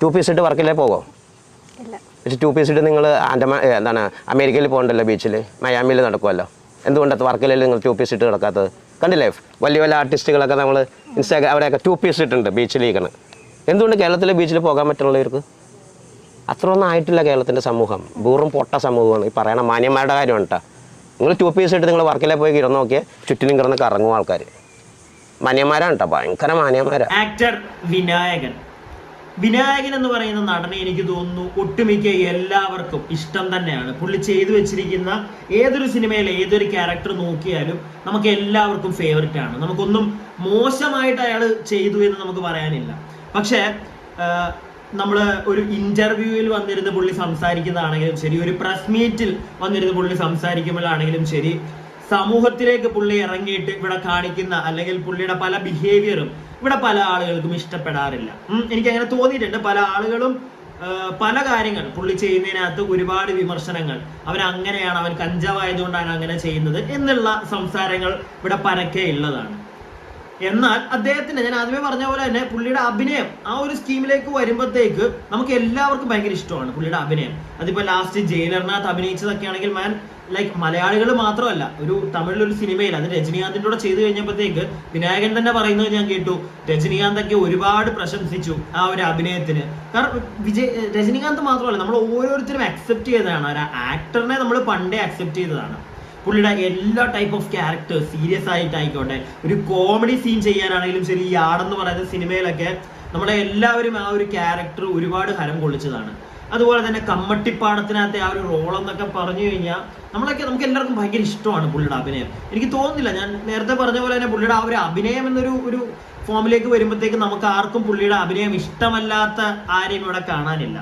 To piece ഇട്ട് വർക്കിലേ പോകുമോ to piece ഇട്ട് നിങ്ങൾ ആൻഡമാ എന്താണ് അമേരിക്കയിൽ പോകണ്ടല്ലോ ബീച്ചിൽ മയാമിയിൽ നടക്കുമല്ലോ എന്തുകൊണ്ടത് വർക്കിലല്ലേ നിങ്ങൾ ടു പീസ് ഇട്ട് കിടക്കാത്തത് കണ്ടില്ലേ? വലിയ വലിയ ആർട്ടിസ്റ്റുകളൊക്കെ നമ്മൾ ഇൻസ്റ്റാഗ്രാം അവിടെയൊക്കെ ടു പീസ് ഇട്ടുണ്ട് ബീച്ചിലേക്കാണ് എന്തുകൊണ്ട് കേരളത്തിലെ ബീച്ചിൽ പോകാൻ പറ്റുള്ളവർക്ക് അത്രയൊന്നും ആയിട്ടില്ല കേരളത്തിന്റെ സമൂഹം. ബൂറും പൊട്ട സമൂഹമാണ്. ഈ പറയണ മാന്യന്മാരുടെ കാര്യമാണ് കേട്ടോ നിങ്ങൾ ടു പീസ് ഇട്ട് നിങ്ങൾ വർക്കിലെ പോയി കിടന്ന് നോക്കിയാൽ ചുറ്റിനും കിടന്ന് കറങ്ങും ആൾക്കാർ മാന്യന്മാരാണ് കേട്ടോ ഭയങ്കര മാന്യന്മാരാണ് ആക്ടർ വിനായകൻ. വിനായകൻ എന്ന് പറയുന്ന നടനെ എനിക്ക് തോന്നുന്നു ഒട്ടുമിക്ക എല്ലാവർക്കും ഇഷ്ടം തന്നെയാണ്. പുള്ളി ചെയ്തു വെച്ചിരിക്കുന്ന ഏതൊരു സിനിമയിൽ ഏതൊരു ക്യാരക്ടർ നോക്കിയാലും നമുക്ക് എല്ലാവർക്കും ഫേവററ്റ് ആണ്. നമുക്കൊന്നും മോശമായിട്ട് അയാൾ ചെയ്തു എന്ന് നമുക്ക് പറയാനില്ല. പക്ഷേ നമ്മൾ ഒരു ഇന്റർവ്യൂവിൽ വന്നിരുന്ന് പുള്ളി സംസാരിക്കുന്നതാണെങ്കിലും ശരി ഒരു പ്രസ് മീറ്റിൽ വന്നിരുന്ന് പുള്ളി സംസാരിക്കുമ്പോഴാണെങ്കിലും ശരി സമൂഹത്തിലേക്ക് പുള്ളി ഇറങ്ങിയിട്ട് ഇവിടെ കാണിക്കുന്ന അല്ലെങ്കിൽ പുള്ളിയുടെ പല ബിഹേവിയറും ഇവിടെ പല ആളുകൾക്കും ഇഷ്ടപ്പെടാറില്ല. എനിക്ക് അങ്ങനെ തോന്നിയിട്ടുണ്ട്. പല ആളുകളും പല കാര്യങ്ങൾ പുള്ളി ചെയ്യുന്നതിനകത്ത് ഒരുപാട് വിമർശനങ്ങൾ. അവൻ അങ്ങനെയാണ് അവൻ കഞ്ചാവായതുകൊണ്ടാണ് അങ്ങനെ ചെയ്യുന്നത് എന്നുള്ള സംസാരങ്ങൾ ഇവിടെ പരക്കെ ഉള്ളതാണ്. എന്നാൽ അദ്ദേഹത്തിന് ഞാൻ ആദ്യമേ പറഞ്ഞ പോലെ തന്നെ പുള്ളിയുടെ അഭിനയം ആ ഒരു സ്കീമിലേക്ക് വരുമ്പോഴത്തേക്ക് നമുക്ക് എല്ലാവർക്കും ഭയങ്കര ഇഷ്ടമാണ് പുള്ളിയുടെ അഭിനയം. അതിപ്പോ ലാസ്റ്റ് ജയിലറിനകത്ത് അഭിനയിച്ചതൊക്കെ ആണെങ്കിൽ മാൻ ലൈക്ക് മലയാളികൾ മാത്രമല്ല ഒരു തമിഴിലൊരു സിനിമയിൽ അത് രജനീകാന്തിന്റെ കൂടെ ചെയ്തു കഴിഞ്ഞപ്പോഴത്തേക്ക് വിനായകൻ തന്നെ പറയുന്നത് ഞാൻ കേട്ടു രജനീകാന്തൊക്കെ ഒരുപാട് പ്രശംസിച്ചു ആ ഒരു അഭിനയത്തിന്. കാരണം വിജയ് രജനീകാന്ത് മാത്രമല്ല നമ്മൾ ഓരോരുത്തരും അക്സെപ്റ്റ് ചെയ്തതാണ്. ഒരു ആക്ടറിനെ നമ്മൾ പണ്ടേ അക്സെപ്റ്റ് ചെയ്തതാണ്. പുള്ളിയുടെ എല്ലാ ടൈപ്പ് ഓഫ് ക്യാരക്ടർ സീരിയസ് ആയിട്ടായിക്കോട്ടെ ഒരു കോമഡി സീൻ ചെയ്യാനാണെങ്കിലും ശരി ഈ ആടെന്ന് പറയുന്ന സിനിമയിലൊക്കെ നമ്മളെ എല്ലാവരും ആ ഒരു ക്യാരക്ടർ ഒരുപാട് ഹരം കൊള്ളിച്ചതാണ്. അതുപോലെ തന്നെ കമ്മട്ടിപ്പാടത്തിനകത്തെ ആ ഒരു റോൾ എന്നൊക്കെ പറഞ്ഞു കഴിഞ്ഞാൽ നമ്മളൊക്കെ നമുക്ക് എല്ലാവർക്കും ഭയങ്കര ഇഷ്ടമാണ് പുള്ളിയുടെ അഭിനയം. എനിക്ക് തോന്നുന്നില്ല ഞാൻ നേരത്തെ പറഞ്ഞ പോലെ തന്നെ പുള്ളിയുടെ ആ ഒരു അഭിനയം എന്നൊരു ഒരു ഫോമിലേക്ക് വരുമ്പോഴത്തേക്ക് നമുക്ക് ആർക്കും പുള്ളിയുടെ അഭിനയം ഇഷ്ടമല്ലാത്ത ആരെയും ഇവിടെ കാണാനില്ല.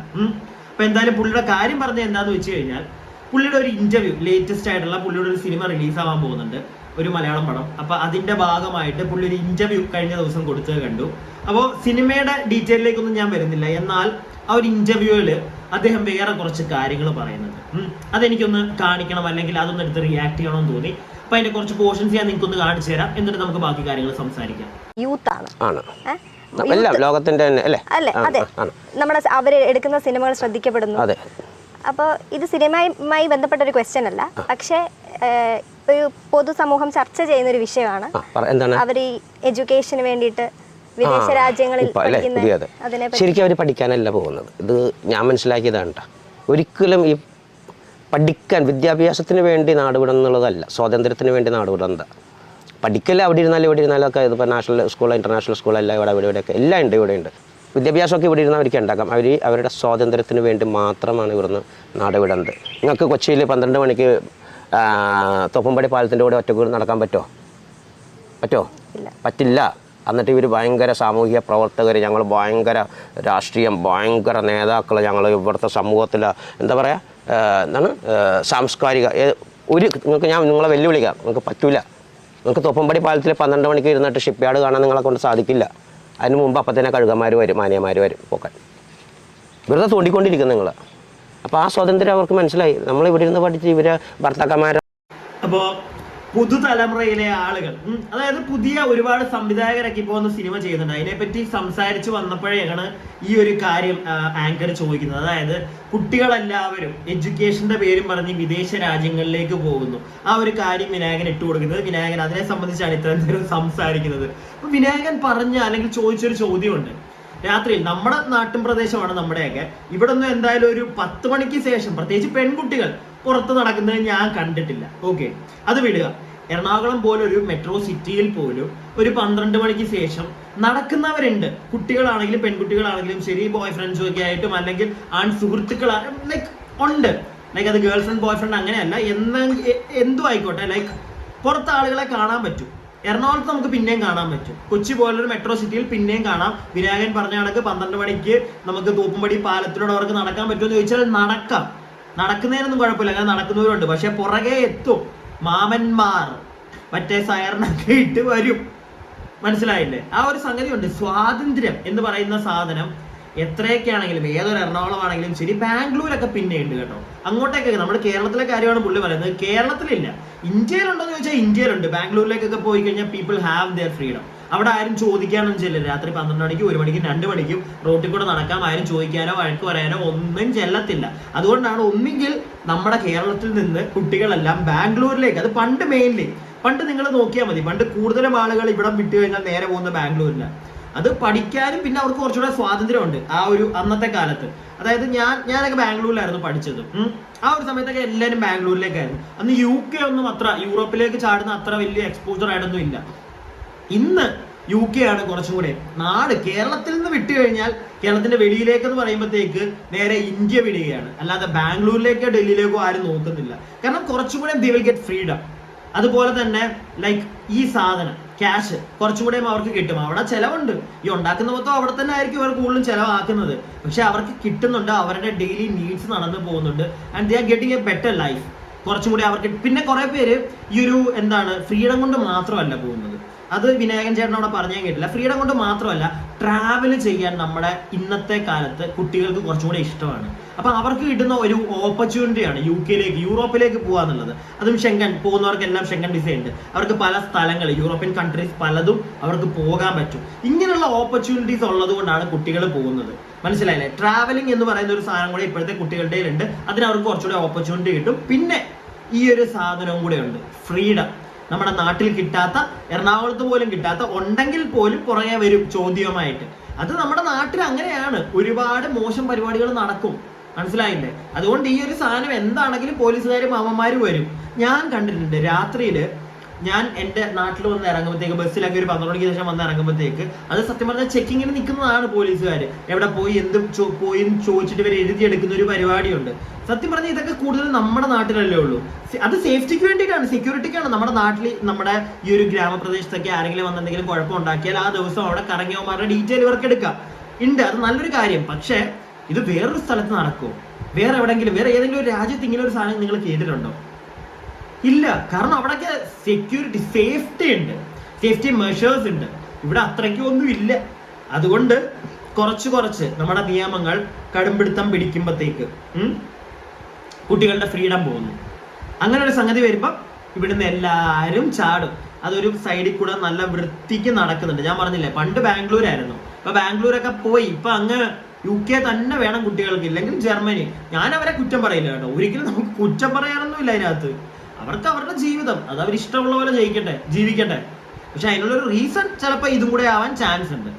അപ്പൊ എന്തായാലും പുള്ളിയുടെ കാര്യം പറഞ്ഞത് എന്താന്ന് വെച്ച് കഴിഞ്ഞാൽ പുള്ളിയുടെ ഒരു ഇന്റർവ്യൂ ലേറ്റസ്റ്റ് ആയിട്ടുള്ള പുള്ളിയുടെ ഒരു സിനിമ റിലീസാവാൻ പോകുന്നുണ്ട് ഒരു മലയാളം പടം. അപ്പൊ അതിന്റെ ഭാഗമായിട്ട് പുള്ളി ഒരു ഇന്റർവ്യൂ കഴിഞ്ഞ ദിവസം കൊടുത്തത് കണ്ടു. അപ്പോൾ സിനിമയുടെ ഡീറ്റെയിലേക്കൊന്നും ഞാൻ വരുന്നില്ല. എന്നാൽ ആ ഒരു ഇന്റർവ്യൂവിൽ അദ്ദേഹം വേറെ കുറച്ച് കാര്യങ്ങൾ പറയുന്നുണ്ട്. അതെനിക്കൊന്ന് കാണിക്കണം അല്ലെങ്കിൽ അതൊന്ന് എടുത്ത് റിയാക്ട് ചെയ്യണമെന്ന് തോന്നി. അപ്പൊ അതിന്റെ കുറച്ച് പോർഷൻസ് ഞാൻ നിങ്ങൾക്കൊന്ന് കാണിച്ചു തരാം. എന്നിട്ട് നമുക്ക് ബാക്കി കാര്യങ്ങൾ സംസാരിക്കാം. യൂത്ത് ആണ്. തന്നെ അല്ലേ? അല്ലേ? അതെ. നമ്മുടെ അവർ എടുക്കുന്ന സിനിമകൾ ശ്രദ്ധിക്കപ്പെടുന്നു. അതെ. അപ്പോൾ ഇത് സിനിമയുമായി ബന്ധപ്പെട്ട ഒരു ക്വസ്റ്റ്യൻ അല്ല പക്ഷേ ഒരു പൊതുസമൂഹം ചർച്ച ചെയ്യുന്ന ഒരു വിഷയമാണ്. എന്താണ്? അവർ ഈ എഡ്യൂക്കേഷന് വേണ്ടിയിട്ട് വിദേശ രാജ്യങ്ങളിൽ ശരിക്കും അവർ പഠിക്കാനല്ല പോകുന്നത്. ഇത് ഞാൻ മനസ്സിലാക്കിയതാണ് കേട്ടോ ഒരിക്കലും ഈ പഠിക്കാൻ വിദ്യാഭ്യാസത്തിന് വേണ്ടി നാടുവിടുന്നുള്ളതല്ല സ്വാതന്ത്ര്യത്തിന് വേണ്ടി നാടുവിടുന്നത്. പഠിക്കല്ലേ അവിടെ ഇരുന്നാലും ഇവിടെ ഇരുന്നാലും ഒക്കെ ഇതിപ്പോൾ നാഷണൽ സ്കൂൾ ഇന്റർനാഷണൽ സ്കൂൾ എല്ലാം ഇവിടെ ഇവിടെ ഇവിടെയൊക്കെ എല്ലാം ഉണ്ട് ഇവിടെ ഉണ്ട്. വിദ്യാഭ്യാസമൊക്കെ ഇവിടെ ഇരുന്ന് അവർക്ക് ഉണ്ടാക്കാം. അവർ അവരുടെ സ്വാതന്ത്ര്യത്തിന് വേണ്ടി മാത്രമാണ് ഇവിടുന്ന് നാട് വിടുന്നത് നിങ്ങൾക്ക് കൊച്ചിയിൽ പന്ത്രണ്ട് മണിക്ക് തൊപ്പമ്പടി പാലത്തിന്റെ കൂടെ ഒറ്റക്കൂടി നടക്കാൻ പറ്റുമോ പറ്റുമോ. പറ്റില്ല. എന്നിട്ട് ഇവർ ഭയങ്കര സാമൂഹിക പ്രവർത്തകർ ഞങ്ങൾ ഭയങ്കര രാഷ്ട്രീയം ഭയങ്കര നേതാക്കൾ ഞങ്ങൾ ഇവിടുത്തെ സമൂഹത്തിൽ എന്താ പറയുക എന്താണ് സാംസ്കാരിക ഒരു നിങ്ങൾക്ക് ഞാൻ നിങ്ങളെ വെല്ലുവിളിക്കാം നിങ്ങൾക്ക് പറ്റില്ല നിങ്ങൾക്ക് തൊപ്പമ്പടി പാലത്തിൽ പന്ത്രണ്ട് മണിക്ക് ഇരുന്നിട്ട് ഷിപ്പ് യാർഡ് കാണാൻ നിങ്ങളെ കൊണ്ട് സാധിക്കില്ല. അതിന് മുമ്പ് അപ്പം തന്നെ കഴുകന്മാർ വരും മാനിയന്മാർ വരും പോക്കാൻ. വെറുതെ തോണ്ടിക്കൊണ്ടിരിക്കും നിങ്ങൾ അപ്പോൾ ആ സ്വാതന്ത്ര്യം അവർക്ക് മനസ്സിലായി. നമ്മൾ ഇവിടെ ഇരുന്ന് പഠിച്ച് ഇവരെ ഭർത്താക്കന്മാരെ അപ്പോ പുതുതലമുറയിലെ ആളുകൾ. അതായത് പുതിയ ഒരുപാട് സംവിധായകരൊക്കെ ഇപ്പോൾ ഒന്ന് സിനിമ ചെയ്യുന്നുണ്ട്. അതിനെപ്പറ്റി സംസാരിച്ച് വന്നപ്പോഴേക്കാണ് ഈ ഒരു കാര്യം ആങ്കർ ചോദിക്കുന്നത്. അതായത് കുട്ടികളെല്ലാവരും എഡ്യൂക്കേഷന്റെ പേരും പറഞ്ഞ് വിദേശ രാജ്യങ്ങളിലേക്ക് പോകുന്നു. ആ ഒരു കാര്യം വിനായകൻ ഇട്ട് കൊടുക്കുന്നത്. വിനായകൻ അതിനെ സംബന്ധിച്ചാണ് ഇത്രയും നേരം സംസാരിക്കുന്നത്. വിനായകൻ പറഞ്ഞ അല്ലെങ്കിൽ ചോദിച്ചൊരു ചോദ്യമുണ്ട്. രാത്രിയിൽ നമ്മുടെ നാട്ടിൻ പ്രദേശമാണ് നമ്മുടെയൊക്കെ. ഇവിടെ ഒന്നും എന്തായാലും ഒരു പത്ത് മണിക്ക് ശേഷം പ്രത്യേകിച്ച് പെൺകുട്ടികൾ പുറത്ത് നടക്കുന്നത് ഞാൻ കണ്ടിട്ടില്ല. ഓക്കെ അത് വിടുക. എറണാകുളം പോലൊരു മെട്രോ സിറ്റിയിൽ പോലും ഒരു പന്ത്രണ്ട് മണിക്ക് ശേഷം നടക്കുന്നവരുണ്ട്. കുട്ടികളാണെങ്കിലും പെൺകുട്ടികളാണെങ്കിലും ശരി ബോയ് ഫ്രണ്ട്സും ഒക്കെ ആയിട്ടും അല്ലെങ്കിൽ ആൺ സുഹൃത്തുക്കൾ ലൈക്ക് ഉണ്ട്. ലൈക്ക് അത് ഗേൾ ഫ്രണ്ട് ബോയ് ഫ്രണ്ട് അങ്ങനെയല്ല. എന്ന എന്തും ആയിക്കോട്ടെ. ലൈക്ക് പുറത്ത് ആളുകളെ കാണാൻ പറ്റും. എറണാകുളത്ത് നമുക്ക് പിന്നെയും കാണാൻ പറ്റും. കൊച്ചി പോലൊരു മെട്രോ സിറ്റിയിൽ പിന്നെയും കാണാം. വിനായകൻ പറഞ്ഞ കണക്ക് പന്ത്രണ്ട് മണിക്ക് നമുക്ക് തൂപ്പുംപടി പാലത്തിലൂടെ അവർക്ക് നടക്കാൻ പറ്റുമെന്ന് ചോദിച്ചാൽ നടക്കാം. നടക്കുന്നതിനൊന്നും കുഴപ്പമില്ല. അങ്ങനെ നടക്കുന്നവരുണ്ട്. പക്ഷെ പുറകെ എത്തും. മാമന്മാർ. മറ്റേ സയറിനൊക്കെ ഇട്ട് വരും. മനസ്സിലായില്ലേ? ആ ഒരു സംഗതി ഉണ്ട് സ്വാതന്ത്ര്യം എന്ന് പറയുന്ന സാധനം എത്രയൊക്കെ ആണെങ്കിലും ഏതൊരു എറണാകുളം ആണെങ്കിലും ശരി ബാംഗ്ലൂരൊക്കെ പിന്നെ ഉണ്ട് കേട്ടോ. അങ്ങോട്ടേക്കൊക്കെ നമ്മുടെ കേരളത്തിലെ കാര്യമാണ് പുള്ളി പറയുന്നത്. കേരളത്തിലില്ല. ഇന്ത്യയിലുണ്ടോ എന്ന് ചോദിച്ചാൽ ഇന്ത്യയിലുണ്ട്. ബാംഗ്ലൂരിലേക്കൊക്കെ പോയി കഴിഞ്ഞാൽ പീപ്പിൾ ഹാവ് ദിയർ ഫ്രീഡം അവിടെ ആരും ചോദിക്കാനൊന്നും ചെല്ലില്ല രാത്രി പന്ത്രണ്ട് മണിക്കും ഒരു മണിക്കും രണ്ട് മണിക്കും റോട്ടിൽ കൂടെ നടക്കാം. ആരും ചോദിക്കാനോ വഴക്ക് പറയാനോ ഒന്നും ചെല്ലത്തില്ല. അതുകൊണ്ടാണ് ഒന്നുകിൽ നമ്മുടെ കേരളത്തിൽ നിന്ന് കുട്ടികളെല്ലാം ബാംഗ്ലൂരിലേക്ക് അത് പണ്ട് മെയിൻലി പണ്ട് നിങ്ങൾ നോക്കിയാൽ മതി. പണ്ട് കൂടുതലും ആളുകൾ ഇവിടെ വിട്ടു കഴിഞ്ഞാൽ നേരെ പോകുന്ന ബാംഗ്ലൂരിലാണ് അത് പഠിക്കാനും പിന്നെ അവർക്ക് കുറച്ചുകൂടെ സ്വാതന്ത്ര്യമുണ്ട്. ആ ഒരു അന്നത്തെ കാലത്ത്. അതായത് ഞാൻ ഞാനൊക്കെ ബാംഗ്ലൂരിലായിരുന്നു പഠിച്ചത്. ആ ഒരു സമയത്തൊക്കെ എല്ലാവരും ബാംഗ്ലൂരിലേക്കായിരുന്നു. അന്ന് യു കെ ഒന്നും അത്ര യൂറോപ്പിലേക്ക് ചാടുന്ന അത്ര വലിയ എക്സ്പോജർ ആയിട്ടൊന്നും ഇല്ല. ഇന്ന് യു കെ ആണ് കുറച്ചും കൂടെ. നാട് കേരളത്തിൽ നിന്ന് വിട്ടു കഴിഞ്ഞാൽ കേരളത്തിന്റെ വെളിയിലേക്ക് എന്ന് പറയുമ്പോഴത്തേക്ക് നേരെ ഇന്ത്യ വിടുകയാണ്. അല്ലാതെ ബാംഗ്ലൂരിലേക്കോ ഡൽഹിയിലേക്കോ ആരും നോക്കുന്നില്ല. കാരണം കുറച്ചും കൂടെ ദി വിൽ ഗെറ്റ് ഫ്രീഡം അതുപോലെ തന്നെ ലൈക്ക് ഈ സാധനം ക്യാഷ് കുറച്ചും കൂടെ അവർക്ക് കിട്ടും. അവിടെ ചിലവുണ്ട്. ഈ ഉണ്ടാക്കുന്ന മൊത്തം അവിടെ തന്നെ ആയിരിക്കും അവർ കൂടുതലും ചിലവാക്കുന്നത്. പക്ഷെ അവർക്ക് കിട്ടുന്നുണ്ട്. അവരുടെ ഡെയിലി നീഡ്സ് നടന്നു പോകുന്നുണ്ട്. And they are getting a better life കുറച്ചും കൂടി അവർക്ക് പിന്നെ കുറെ പേര് ഈ ഒരു എന്താണ് ഫ്രീഡം കൊണ്ട് മാത്രമല്ല പോകുന്നത്. അത് വിനായകൻ ചേട്ടൻ അവിടെ പറഞ്ഞാൽ കേട്ടില്ല. ഫ്രീഡം കൊണ്ട് മാത്രമല്ല ട്രാവൽ ചെയ്യാൻ നമ്മുടെ ഇന്നത്തെ കാലത്ത് കുട്ടികൾക്ക് കുറച്ചും കൂടി ഇഷ്ടമാണ്. അപ്പൊ അവർക്ക് കിട്ടുന്ന ഒരു ഓപ്പർച്യൂണിറ്റിയാണ് യു കെയിലേക്ക് യൂറോപ്പിലേക്ക് പോകാന്നുള്ളത് അതും ഷെങ്കൻ പോകുന്നവർക്കെല്ലാം ഷെങ്കൻ വിസ ഉണ്ട്. അവർക്ക് പല സ്ഥലങ്ങൾ യൂറോപ്യൻ കൺട്രീസ് പലതും അവർക്ക് പോകാൻ പറ്റും. ഇങ്ങനെയുള്ള ഓപ്പർച്യൂണിറ്റീസ് ഉള്ളത് കൊണ്ടാണ് കുട്ടികൾ പോകുന്നത്. മനസ്സിലായില്ലേ? ട്രാവലിംഗ് എന്ന് പറയുന്ന ഒരു സാധനം കൂടെ ഇപ്പോഴത്തെ കുട്ടികളുടെ ഉണ്ട് അതിന് അവർക്ക് കുറച്ചുകൂടി ഓപ്പർച്യൂണിറ്റി കിട്ടും. പിന്നെ ഈ ഒരു സാധനവും കൂടെ ഉണ്ട്. ഫ്രീഡം നമ്മുടെ നാട്ടിൽ കിട്ടാത്ത എറണാകുളത്ത് പോലും കിട്ടാത്ത ഉണ്ടെങ്കിൽ പോലും പുറകെ വരും ചോദ്യമായിട്ട് അത് നമ്മുടെ നാട്ടിൽ അങ്ങനെയാണ്. ഒരുപാട് മോശം പരിപാടികൾ നടക്കും. മനസ്സിലായില്ലേ? അതുകൊണ്ട് ഈ ഒരു സാധനം എന്താണെങ്കിലും പോലീസുകാരും അമ്മമാരും വരും. ഞാൻ കണ്ടിട്ടുണ്ട് രാത്രിയിൽ ഞാൻ എന്റെ നാട്ടിൽ വന്ന് ഇറങ്ങുമ്പോഴത്തേക്ക് ബസ്സിലൊക്കെ ഒരു പന്ത്രണ്ട് മണിക്ക് ശേഷം വന്ന് ഇറങ്ങുമ്പോഴത്തേക്ക് അത് സത്യം പറഞ്ഞാൽ ചെക്കിങ്ങിന് നിൽക്കുന്നതാണ് പോലീസുകാർ എവിടെ പോയി എന്ത് പോയി ചോദിച്ചിട്ട് ഇവർ എഴുതിയെടുക്കുന്ന ഒരു പരിപാടിയുണ്ട്. സത്യം പറഞ്ഞാൽ ഇതൊക്കെ കൂടുതൽ നമ്മുടെ നാട്ടിലല്ലേ ഉള്ളൂ. അത് സേഫ്റ്റിക്ക് വേണ്ടിയിട്ടാണ് സെക്യൂരിറ്റിക്കാണ് നമ്മുടെ നാട്ടിൽ നമ്മുടെ ഈ ഒരു ഗ്രാമപ്രദേശത്തൊക്കെ ആരെങ്കിലും വന്ന് എന്തെങ്കിലും കുഴപ്പം ഉണ്ടാക്കിയാൽ ആ ദിവസം അവിടെ കറങ്ങിയവന്മാരുടെ ഡീറ്റെയിൽ ഇവർക്ക് എടുക്കാം. ഉണ്ട് അത് നല്ലൊരു കാര്യം. പക്ഷേ ഇത് വേറൊരു സ്ഥലത്ത് നടക്കുമോ വേറെ എവിടെങ്കിലും വേറെ ഏതെങ്കിലും ഒരു രാജ്യത്ത് ഇങ്ങനെ ഒരു സാധനം നിങ്ങൾ കേട്ടിട്ടുണ്ടോ? ഇല്ല കാരണം അവിടെയൊക്കെ സെക്യൂരിറ്റി സേഫ്റ്റി ഉണ്ട്. സേഫ്റ്റി മെഷേഴ്സ് ഉണ്ട്. ഇവിടെ അത്രയ്ക്കും ഒന്നും ഇല്ല. അതുകൊണ്ട് കുറച്ച് കുറച്ച് നമ്മുടെ നിയമങ്ങൾ കടുംപിടുത്തം പിടിക്കുമ്പോഴത്തേക്ക് കുട്ടികളുടെ ഫ്രീഡം പോകുന്നു. അങ്ങനെ ഒരു സംഗതി വരുമ്പോൾ ഇവിടുന്ന് എല്ലാവരും ചാടും. അതൊരു സൈഡിൽ കൂടെ നല്ല വൃത്തിക്ക് നടക്കുന്നുണ്ട്. ഞാൻ പറഞ്ഞില്ലേ പണ്ട് ബാംഗ്ലൂർ ആയിരുന്നു ഇപ്പൊ ബാംഗ്ലൂരൊക്കെ പോയി ഇപ്പൊ അങ്ങ് യു കെ തന്നെ വേണം കുട്ടികൾക്ക് ഇല്ലെങ്കിൽ ജർമ്മനി. ഞാൻ അവരെ കുറ്റം പറയില്ല കേട്ടോ. ഒരിക്കലും നമുക്ക് കുറ്റം പറയാനൊന്നും ഇല്ല അതിനകത്ത്. അവർക്ക് അവരുടെ ജീവിതം അത് അവർ ഇഷ്ടമുള്ള പോലെ ജയിക്കട്ടെ ജീവിക്കട്ടെ. പക്ഷെ അതിനുള്ളൊരു റീസൺ ചിലപ്പോൾ ഇതും കൂടെ ആവാൻ ചാൻസ് ഉണ്ട്.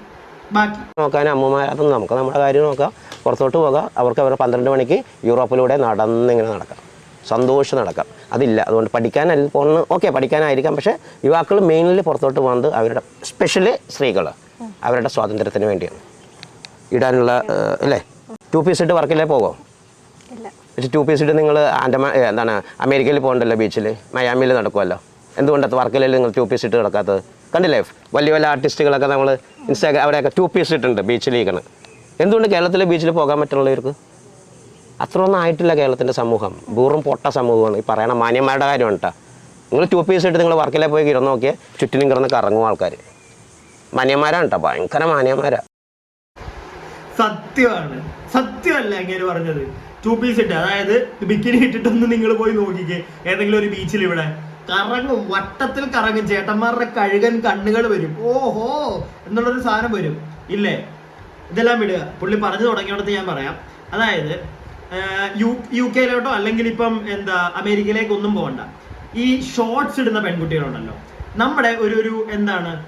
ബാക്കി. നോക്കാൻ അമ്മമാരൊന്നും നമുക്ക് നമ്മുടെ കാര്യം നോക്കാം. പുറത്തോട്ട് പോകാം. അവർക്ക് അവരുടെ പന്ത്രണ്ട് മണിക്ക് യൂറോപ്പിലൂടെ നടന്നിങ്ങനെ നടക്കാം. സന്തോഷം നടക്കാം. അതില്ല. അതുകൊണ്ട് പഠിക്കാനല്ല പോകുന്നത് ഓക്കെ പഠിക്കാനായിരിക്കാം. പക്ഷേ യുവാക്കൾ മെയിൻലി പുറത്തോട്ട് പോകുന്നത് അവരുടെ സ്പെഷ്യലി സ്ത്രീകൾ. അവരുടെ സ്വാതന്ത്ര്യത്തിന് വേണ്ടിയാണ്. ഇടാനുള്ള അല്ലേ ടു പീസ് ഇട്ട് വർക്കിലേ പോകുമോ ടു പീസ് ഇട്ട് നിങ്ങൾ ആൻഡമാ എന്താണ് അമേരിക്കയിൽ പോകണ്ടല്ലോ ബീച്ചിൽ മയാമിയിൽ നടക്കുമല്ലോ എന്തുകൊണ്ടത് വർക്കിലല്ലേ നിങ്ങൾ ടു പീസ് ഇട്ട് കിടക്കാത്തത് കണ്ടില്ലേ? വലിയ വലിയ ആർട്ടിസ്റ്റുകളൊക്കെ നമ്മൾ ഇൻസ്റ്റാഗ്രാം അവിടെയൊക്കെ ടു പീസ് ഇട്ടുണ്ട് ബീച്ചിലേക്കാണ് എന്തുകൊണ്ട് കേരളത്തിലെ ബീച്ചിൽ പോകാൻ പറ്റുള്ളവർക്ക് അത്രയൊന്നും ആയിട്ടില്ല കേരളത്തിന്റെ സമൂഹം. ബൂറും പൊട്ട സമൂഹമാണ്. ഈ പറയണ മാന്യന്മാരുടെ കാര്യമാണ് കേട്ടോ നിങ്ങൾ ടു പീസ് ഇട്ട് നിങ്ങൾ വർക്കിലെ പോയി കിടന്ന് നോക്കിയാൽ ചുറ്റിനും കിടന്ന് കറങ്ങും ആൾക്കാർ മാന്യന്മാരാണ് കേട്ടോ ഭയങ്കര മാന്യന്മാരാ. സത്യമാണ്. സത്യമല്ല ഇങ്ങനെ പറഞ്ഞത്. ടു പീസ് ഇട്ട് അതായത് ബിക്കിനി ഇട്ടിട്ടൊന്ന് നിങ്ങൾ പോയി നോക്കിക്കേ. ഏതെങ്കിലും ഒരു ബീച്ചിൽ ഇവിടെ. കറങ്ങും വട്ടത്തിൽ കറങ്ങും. ചേട്ടന്മാരുടെ കഴുകൻ കണ്ണുകൾ വരും. ഓഹോ എന്നുള്ളൊരു സാധനം വരും. ഇല്ലേ? ഇതെല്ലാം വിടുക. പുള്ളി പറഞ്ഞു തുടങ്ങിയോടത്ത് ഞാൻ പറയാം. അതായത് യു യു കെയിലോട്ടോ അല്ലെങ്കിൽ ഇപ്പം എന്താ അമേരിക്കയിലേക്ക് ഒന്നും പോകണ്ട. ഈ ഷോർട്സ് ഇടുന്ന പെൺകുട്ടികളുണ്ടല്ലോ. നമ്മുടെ ഒരു ഒരു എന്താണ്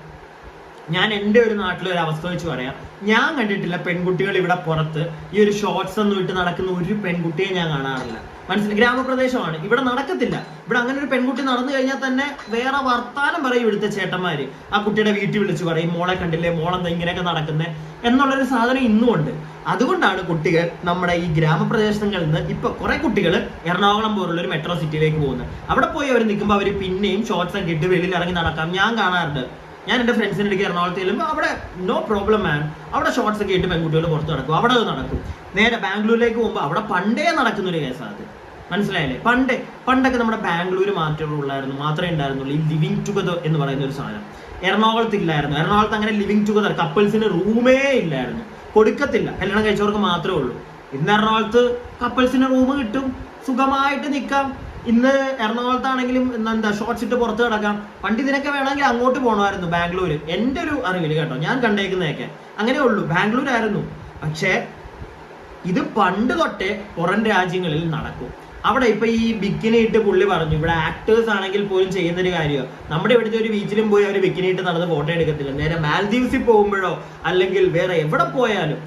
ഞാൻ എന്റെ ഒരു നാട്ടിലെ ഒരു അവസ്ഥ വെച്ച് പറയാം. ഞാൻ കണ്ടിട്ടില്ല പെൺകുട്ടികൾ ഇവിടെ പുറത്ത് ഈ ഒരു ഷോർട്സ് ഒന്നും ഇട്ട് നടക്കുന്ന ഒരു പെൺകുട്ടിയെ ഞാൻ കാണാറില്ല. മനസ്സിലായി? ഗ്രാമപ്രദേശമാണ്. ഇവിടെ നടക്കത്തില്ല. ഇവിടെ അങ്ങനെ ഒരു പെൺകുട്ടി നടന്നു കഴിഞ്ഞാൽ തന്നെ വേറെ വർത്താനം പറയും ഇവിടുത്തെ ചേട്ടന്മാര്. ആ കുട്ടിയുടെ വീട്ടിൽ വിളിച്ച് പറയും മോളെ കണ്ടില്ലേ? മോളെന്താ ഇങ്ങനെയൊക്കെ നടക്കുന്നത് എന്നുള്ളൊരു സാധനം ഇന്നും ഉണ്ട്. അതുകൊണ്ടാണ് കുട്ടികൾ നമ്മുടെ ഈ ഗ്രാമപ്രദേശങ്ങളിൽ നിന്ന് ഇപ്പൊ കുറെ കുട്ടികൾ എറണാകുളം പോലുള്ള ഒരു മെട്രോ സിറ്റിയിലേക്ക് പോകുന്നത്. അവിടെ പോയി അവർ നിൽക്കുമ്പോൾ അവർ പിന്നെയും ഷോർട്സ് ഒക്കെ ഇട്ട് വെളിയിൽ ഇറങ്ങി നടക്കാം. ഞാൻ കാണാറുണ്ട്. ഞാൻ എന്റെ ഫ്രണ്ട്സിന്റെ ഇടയ്ക്ക് എറണാകുളത്ത് ചെല്ലുമ്പോൾ അവിടെ നോ പ്രോബ്ലം മാൻ അവിടെ ഷോർട്സ് ഒക്കെ ഇട്ട് പെൺകുട്ടികൾ പുറത്ത് നടക്കും. അവിടെ നടക്കും. നേരെ ബാംഗ്ലൂരിലേക്ക് പോകുമ്പോൾ അവിടെ പണ്ടേ നടക്കുന്ന ഒരു കേസാണ് അത്. മനസ്സിലായില്ലേ? പണ്ട് പണ്ടൊക്കെ നമ്മുടെ ബാംഗ്ലൂർ മാത്രമേ ഉള്ളായിരുന്നു മാത്രമേ ഉണ്ടായിരുന്നുള്ളൂ. ഈ ലിവിങ് ടുഗദർ എന്ന് പറയുന്ന ഒരു സാധനം. എറണാകുളത്ത് ഇല്ലായിരുന്നു എറണാകുളത്ത് അങ്ങനെ ലിവിങ് ടുഗദർ കപ്പിൾസിന് റൂമേ ഇല്ലായിരുന്നു. കൊടുക്കത്തില്ല. കല്യാണം കഴിച്ചവർക്ക് മാത്രമേ ഉള്ളൂ. ഇന്ന് എറണാകുളത്ത് കപ്പിൾസിന് റൂം കിട്ടും. സുഖമായിട്ട് നിൽക്കാം ഇന്ന് എറണാകുളത്താണെങ്കിലും എന്താ ഷോർട്സ് ഇട്ട് പുറത്ത് കിടക്കാം. പണ്ട് ഇതിനൊക്കെ വേണമെങ്കിൽ അങ്ങോട്ട് പോകണമായിരുന്നു ബാംഗ്ലൂർ എന്റെ ഒരു അറിവിൽ കേട്ടോ ഞാൻ കണ്ടേക്കുന്നതൊക്കെ. അങ്ങനെ ഉള്ളൂ ബാംഗ്ലൂർ ആയിരുന്നു പക്ഷേ ഇത് പണ്ട് തൊട്ടേ പുറം രാജ്യങ്ങളിൽ നടക്കും. അവിടെ ഇപ്പൊ ഈ ബിക്കിനി ഇട്ട് പുള്ളി പറഞ്ഞു ഇവിടെ ആക്ടേഴ്സ് ആണെങ്കിൽ പോലും ചെയ്യുന്ന ഒരു കാര്യമാണ് നമ്മുടെ ഇവിടുത്തെ ഒരു ബീച്ചിലും പോയി അവർ ബിക്കിനി ഇട്ട് നടന്ന് ഫോട്ടോ എടുക്കത്തില്ല. നേരെ മാൽദീവ്സിൽ പോകുമ്പോഴോ അല്ലെങ്കിൽ വേറെ എവിടെ പോയാലും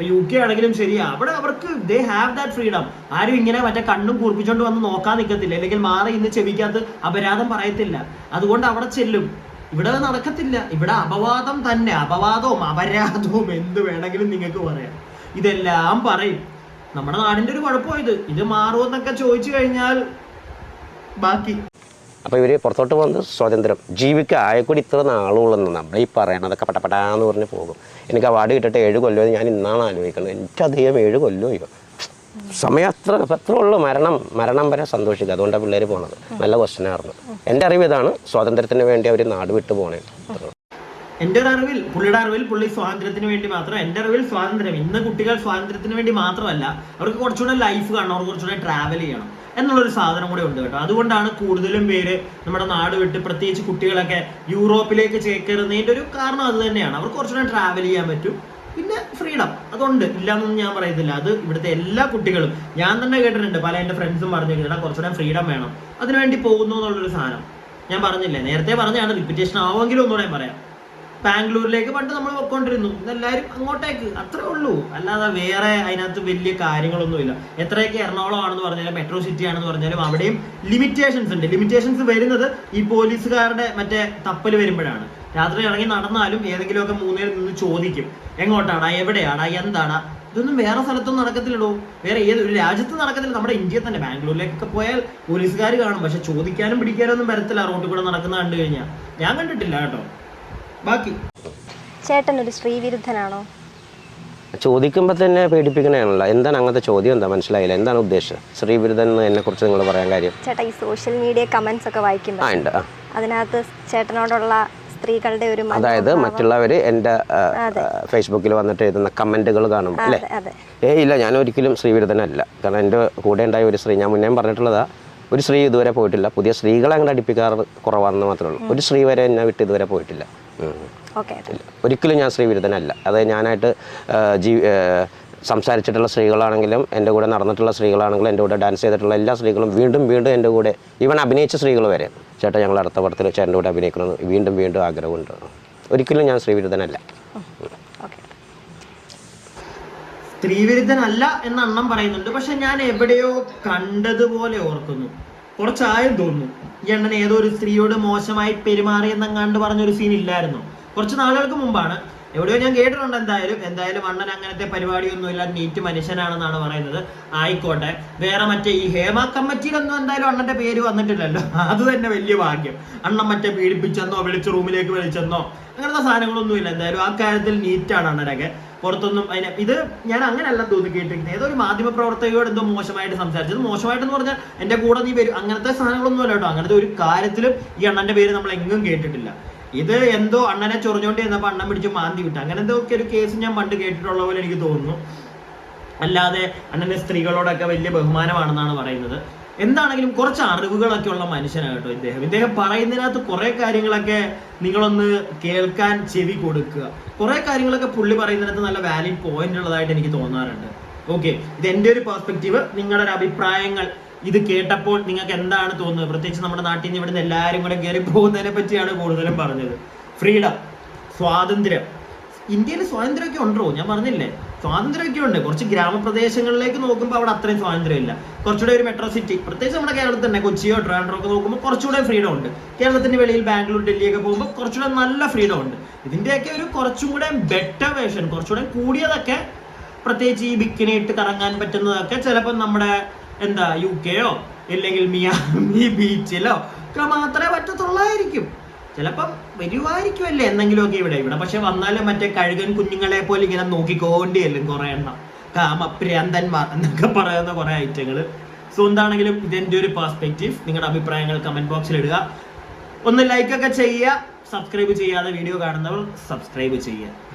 ഇപ്പൊ യു കെ ആണെങ്കിലും ശരിയാ അവിടെ അവർക്ക് ദേ ഹാവ് ദാറ്റ് ഫ്രീഡം ആരും ഇങ്ങനെ മറ്റേ കണ്ണും കൂർപ്പിച്ചോണ്ട് വന്ന് നോക്കാൻ നിൽക്കത്തില്ല അല്ലെങ്കിൽ മാറി ഇന്ന് ചെവിക്കകത്ത് അപരാധം പറയത്തില്ല. അതുകൊണ്ട് അവിടെ ചെല്ലും. ഇവിടെ നടക്കത്തില്ല. ഇവിടെ അപവാദം തന്നെ. അപവാദവും അപരാധവും എന്ത് വേണമെങ്കിലും നിങ്ങൾക്ക് പറയാം. ഇതെല്ലാം പറയും. നമ്മുടെ നാടിന്റെ ഒരു കുഴപ്പമായത് ഇത് മാറുമെന്നൊക്കെ ചോദിച്ചു കഴിഞ്ഞാൽ ബാക്കി. അപ്പോൾ ഇവർ പുറത്തോട്ട് പോകുന്നത് സ്വാതന്ത്ര്യം. ജീവിക്കുക ആയക്കൂടി ഇത്ര നാളുകളെന്ന് നമ്മളീ പറയണതൊക്കെ പട്ടപ്പടാന്ന് പറഞ്ഞ് പോകും. എനിക്ക് അവാർഡ് കിട്ടിട്ട് ഏഴ് കൊല്ലം ഞാൻ ഇന്നാണ് ആലോചിക്കുന്നത്. എനിക്ക് അധികം ഏഴ് കൊല്ലം ഇയ്യോ സമയം അത്ര അത്ര ഉള്ളൂ. മരണം മരണം വരെ സന്തോഷിക്കുക. അതുകൊണ്ടാണ് പിള്ളേർ പോണത്. നല്ല ക്വസ്റ്റ്യൻ ആയിരുന്നു. എന്റെ അറിവ് ഇതാണ്. സ്വാതന്ത്ര്യത്തിന് വേണ്ടി അവർ നാട് വിട്ടു പോണേ എന്റെ ഒരു അറിവിൽ പുള്ളിയുടെ അറിവിൽ പുള്ളി സ്വാതന്ത്ര്യത്തിന് വേണ്ടി മാത്രം എന്റെ അറിവിൽ സ്വാതന്ത്ര്യം. ഇന്ന് കുട്ടികൾ സ്വാതന്ത്ര്യത്തിന് വേണ്ടി മാത്രമല്ല അവർക്ക് കുറച്ചുകൂടെ ലൈഫ് കാണണം. അവർക്ക് കുറച്ചുകൂടെ ട്രാവൽ ചെയ്യണം. എന്നുള്ളൊരു സാധനം കൂടെ ഉണ്ട് കേട്ടോ. അതുകൊണ്ടാണ് കൂടുതലും പേര് നമ്മുടെ നാട് വിട്ട് പ്രത്യേകിച്ച് കുട്ടികളൊക്കെ യൂറോപ്പിലേക്ക് ചേക്കേറുന്നതിന്റെ ഒരു കാരണം അത് തന്നെയാണ്. അവർക്ക് കുറച്ചുകൂടെ ട്രാവൽ ചെയ്യാൻ പറ്റും. പിന്നെ ഫ്രീഡം അതുണ്ട്. ഇല്ലാന്നൊന്നും ഞാൻ പറയത്തില്ല. അത് ഇവിടുത്തെ എല്ലാ കുട്ടികളും ഞാൻ തന്നെ കേട്ടിട്ടുണ്ട് പല എന്റെ ഫ്രണ്ട്സും പറഞ്ഞു കേട്ടാ കുറച്ചുകൂടെ ഫ്രീഡം വേണം. അതിനുവേണ്ടി പോകുന്നു എന്നുള്ളൊരു സാധനം. ഞാൻ പറഞ്ഞില്ലേ? നേരത്തെ പറഞ്ഞാണ് റിപ്പിറ്റേഷൻ ആവുമെങ്കിലും ഒന്നുകൂടെ പറയാം. ബാംഗ്ലൂരിലേക്ക് പണ്ട് നമ്മൾ പോയിക്കൊണ്ടിരുന്നു. ഇതെല്ലാവരും അങ്ങോട്ടേക്ക്. അത്രേ ഉള്ളൂ. അല്ലാതെ വേറെ അതിനകത്ത് വലിയ കാര്യങ്ങളൊന്നുമില്ല. എത്രയൊക്കെ എറണാകുളം ആണെന്ന് പറഞ്ഞാലും മെട്രോ സിറ്റി ആണെന്ന് പറഞ്ഞാലും അവിടെയും ലിമിറ്റേഷൻസ് ഉണ്ട്. ലിമിറ്റേഷൻസ് വരുന്നത് ഈ പോലീസുകാരുടെ മറ്റേ തപ്പൽ വരുമ്പോഴാണ്. രാത്രി ഇറങ്ങി നടന്നാലും ഏതെങ്കിലുമൊക്കെ മൂന്നേരം നിന്ന് ചോദിക്കും. എങ്ങോട്ടാടാ? എവിടെയാടാ? എന്താടാ? ഇതൊന്നും വേറെ സ്ഥലത്തൊന്നും നടക്കത്തില്ലടോ. വേറെ ഏത് ഒരു രാജ്യത്ത് നടക്കത്തില്ല. നമ്മുടെ ഇന്ത്യ തന്നെ. ബാംഗ്ലൂരിലേക്കൊക്കെ പോയാൽ പോലീസുകാർ കാണും. പക്ഷെ ചോദിക്കാനും പിടിക്കാനും ഒന്നും വരത്തില്ല. റോട്ടിൽ കൂടെ നടക്കുന്ന കണ്ടു കഴിഞ്ഞാൽ. ഞാൻ കണ്ടിട്ടില്ല കേട്ടോ. ബാക്കി. ചേട്ടൻ ഒരു സ്ത്രീവിരുദ്ധനാണോ ചോദിക്കുമ്പോൾ തന്നെ പേടിപ്പിക്കണതാണല്ലോ എന്താണ് അങ്ങനത്തെ ചോദ്യം? എന്താ മനസ്സിലായില്ല. എന്താണ് ഉദ്ദേശം? ശ്രീവിരുദ്ധൻ എന്ന് കുറിച്ച് നിങ്ങൾ പറയാൻ കാര്യം? ചേട്ടാ ഈ സോഷ്യൽ മീഡിയ കമന്റ്സ് ഒക്കെ ആ വായിക്കുമ്പോൾ ഉണ്ട്. ആ. അതിനകത്ത് ചേട്ടനോടുള്ള സ്ത്രീകളുടെ ഒരു അതായത് മറ്റുള്ളവർ എന്റെ. ഫേസ്ബുക്കിൽ വന്നിട്ട് എഴുതുന്ന കമന്റുകൾ കാണുമ്പോൾ അല്ലേ? അതെ അതെ. ഏ ഇല്ല ഞാൻ ഒരിക്കലും ശ്രീവിരുദ്ധനല്ല കാരണം എന്റെ കൂടെ ഉണ്ടായ ഒരു സ്ത്രീ ഞാൻ മുന്നേ പറഞ്ഞിട്ടുള്ളതാ ഒരു സ്ത്രീ ഇതുവരെ പോയിട്ടില്ല. പുതിയ സ്ത്രീകളെ അങ്ങനെ അടുപ്പിക്കാറ് കുറവാണെന്ന് മാത്രമേ ഉള്ളൂ. ഒരു സ്ത്രീ വരെ എന്നെ വിട്ട് ഇതുവരെ പോയിട്ടില്ല. ഒരിക്കലും ഞാൻ ശ്രീവിരുദ്ധനല്ല അത് ഞാനായിട്ട് ജീ സംസാരിച്ചിട്ടുള്ള സ്ത്രീകളാണെങ്കിലും എന്റെ കൂടെ നടന്നിട്ടുള്ള സ്ത്രീകളാണെങ്കിലും എന്റെ കൂടെ ഡാൻസ് ചെയ്തിട്ടുള്ള എല്ലാ സ്ത്രീകളും വീണ്ടും വീണ്ടും എന്റെ കൂടെ ഈവൻ അഭിനയിച്ച സ്ത്രീകൾ വരെ. ചേട്ടാ ഞങ്ങൾ അടുത്ത പടത്തിൽ ചേട്ടന്റെ കൂടെ അഭിനയിക്കണമെന്ന് വീണ്ടും വീണ്ടും ആഗ്രഹമുണ്ട്. ഒരിക്കലും ഞാൻ സ്ത്രീവിരുദ്ധനല്ല. ഓക്കെ സ്ത്രീവിരുദ്ധനല്ല എന്ന് അണ്ണം പറയുന്നുണ്ട്. പക്ഷെ ഞാൻ എവിടെയോ കണ്ടതുപോലെ ഓർക്കുന്നു. കുറച്ചായും തോന്നുന്നു. ഈ അണ്ണൻ ഏതോ ഒരു സ്ത്രീയോട് മോശമായി പെരുമാറിയെന്നങ്ങാണ്ട് പറഞ്ഞൊരു സീൻ ഇല്ലായിരുന്നു. കുറച്ച് നാളുകൾക്ക് മുമ്പാണ്. എവിടെയോ ഞാൻ കേട്ടിട്ടുണ്ട് എന്തായാലും. എന്തായാലും അണ്ണൻ അങ്ങനത്തെ പരിപാടിയൊന്നുമില്ല നീറ്റ് മനുഷ്യനാണെന്നാണ് പറയുന്നത്. ആയിക്കോട്ടെ. വേറെ മറ്റേ ഈ ഹേമ കമ്മിറ്റിയിലൊന്നും എന്തായാലും അണ്ണന്റെ പേര് വന്നിട്ടില്ലല്ലോ. അത് തന്നെ വലിയ ഭാഗ്യം. അണ്ണൻ മറ്റേ പീഡിപ്പിച്ചെന്നോ വിളിച്ച് റൂമിലേക്ക് വിളിച്ചെന്നോ അങ്ങനത്തെ സാധനങ്ങളൊന്നുമില്ല. എന്തായാലും ആ കാര്യത്തിൽ നീറ്റാണ് അണ്ണനൊക്കെ. പുറത്തൊന്നും അതിനെ ഇത് ഞാൻ അങ്ങനെയല്ല തോന്നി കേട്ടിരിക്കുന്നത് ഏതൊരു ഒരു മാധ്യമ പ്രവർത്തകയോട് എന്തോ മോശമായിട്ട് സംസാരിച്ചത് മോശമായിട്ടെന്ന് പറഞ്ഞാൽ എന്റെ കൂടെ നീ വരും. അങ്ങനത്തെ സാധനങ്ങളൊന്നും അല്ല കേട്ടോ. അങ്ങനത്തെ ഒരു കാര്യത്തിലും ഈ അണ്ണന്റെ പേര് നമ്മൾ എങ്ങും കേട്ടിട്ടില്ല. ഇത് എന്തോ അണ്ണനെ ചൊറിഞ്ഞോണ്ട് ചെന്നപ്പോ അണ്ണൻ പിടിച്ച് മാന്തി വിട്ടു. അങ്ങനത്തെ ഒക്കെ ഒരു കേസ് ഞാൻ പണ്ട് കേട്ടിട്ടുള്ള പോലെ എനിക്ക് തോന്നുന്നു. അല്ലാതെ അണ്ണന് സ്ത്രീകളോടൊക്കെ വലിയ ബഹുമാനമാണെന്നാണ് പറയുന്നത്. എന്താണെങ്കിലും കുറച്ച് അറിവുകളൊക്കെ ഉള്ള മനുഷ്യനാണ് കേട്ടോ ഇദ്ദേഹം. ഇദ്ദേഹം പറയുന്നതിനകത്ത് കുറെ കാര്യങ്ങളൊക്കെ നിങ്ങളൊന്ന് കേൾക്കാൻ ചെവി കൊടുക്കുക. കുറെ കാര്യങ്ങളൊക്കെ പുള്ളി പറയുന്നതിനകത്ത് നല്ല വാലിഡ് പോയിന്റ് ഉള്ളതായിട്ട് എനിക്ക് തോന്നാറുണ്ട്. ഓക്കെ ഇത് എന്റെ ഒരു പെർസ്പെക്റ്റീവ് നിങ്ങളുടെ ഒരു അഭിപ്രായങ്ങൾ ഇത് കേട്ടപ്പോൾ നിങ്ങൾക്ക് എന്താണ് തോന്നുന്നത്? പ്രത്യേകിച്ച് നമ്മുടെ നാട്ടിൽ നിന്ന് ഇവിടുന്ന് എല്ലാവരും കൂടെ കയറി പോകുന്നതിനെ പറ്റിയാണ് കൂടുതലും പറഞ്ഞത്. ഫ്രീഡം സ്വാതന്ത്ര്യം. ഇന്ത്യയിൽ സ്വാതന്ത്ര്യമൊക്കെ ഉണ്ടോ? ഞാൻ പറഞ്ഞില്ലേ? സ്വാതന്ത്ര്യമൊക്കെ ഉണ്ട് കുറച്ച് ഗ്രാമപ്രദേശങ്ങളിലേക്ക് നോക്കുമ്പോൾ അവിടെ അത്രയും സ്വാതന്ത്ര്യമില്ല. കുറച്ചുകൂടെ ഒരു മെട്രോ സിറ്റി പ്രത്യേകിച്ച് നമ്മുടെ കേരളത്തിൽ തന്നെ കൊച്ചിയോ ട്രാൻഡ്രോക്ക് നോക്കുമ്പോൾ കുറച്ചുകൂടെ ഫ്രീഡം ഉണ്ട്. കേരളത്തിന്റെ വെളിയിൽ ബാംഗ്ലൂർ ഡൽഹിയൊക്കെ പോകുമ്പോൾ കുറച്ചുകൂടെ നല്ല ഫ്രീഡം ഉണ്ട്. ഇതിന്റെയൊക്കെ ഒരു കുറച്ചും കൂടെ ബെറ്റർ വേഷൻ കുറച്ചുകൂടെ കൂടിയതൊക്കെ പ്രത്യേകിച്ച് ഈ ബിക്കിനി ഇട്ട് കറങ്ങാൻ പറ്റുന്നതൊക്കെ ചിലപ്പോൾ നമ്മുടെ എന്താ യു കെയോ ഇല്ലെങ്കിൽ മിയാമി ബീച്ചിലോ ഒക്കെ മാത്രമേ പറ്റത്തുള്ളായിരിക്കും. ചിലപ്പം വരുമായിരിക്കുമല്ലേ എന്തെങ്കിലുമൊക്കെ ഇവിടെ? ഇവിടെ പക്ഷെ വന്നാലും മറ്റേ കഴുകൻ കുഞ്ഞുങ്ങളെ പോലെ ഇങ്ങനെ നോക്കിക്കോണ്ടിയല്ലും കുറെ എണ്ണം. കാമപ്രാന്തന്മാർ എന്നൊക്കെ പറയുന്ന കുറെ ഐറ്റങ്ങൾ. സോ എന്താണെങ്കിലും ഇതെന്റെ ഒരു പെർസ്പെക്റ്റീവ് നിങ്ങളുടെ അഭിപ്രായങ്ങൾ കമന്റ് ബോക്സിൽ ഇടുക. ഒന്ന് ലൈക്ക് ഒക്കെ ചെയ്യുക. സബ്സ്ക്രൈബ് ചെയ്യാതെ വീഡിയോ കാണുന്നവർ സബ്സ്ക്രൈബ് ചെയ്യുക.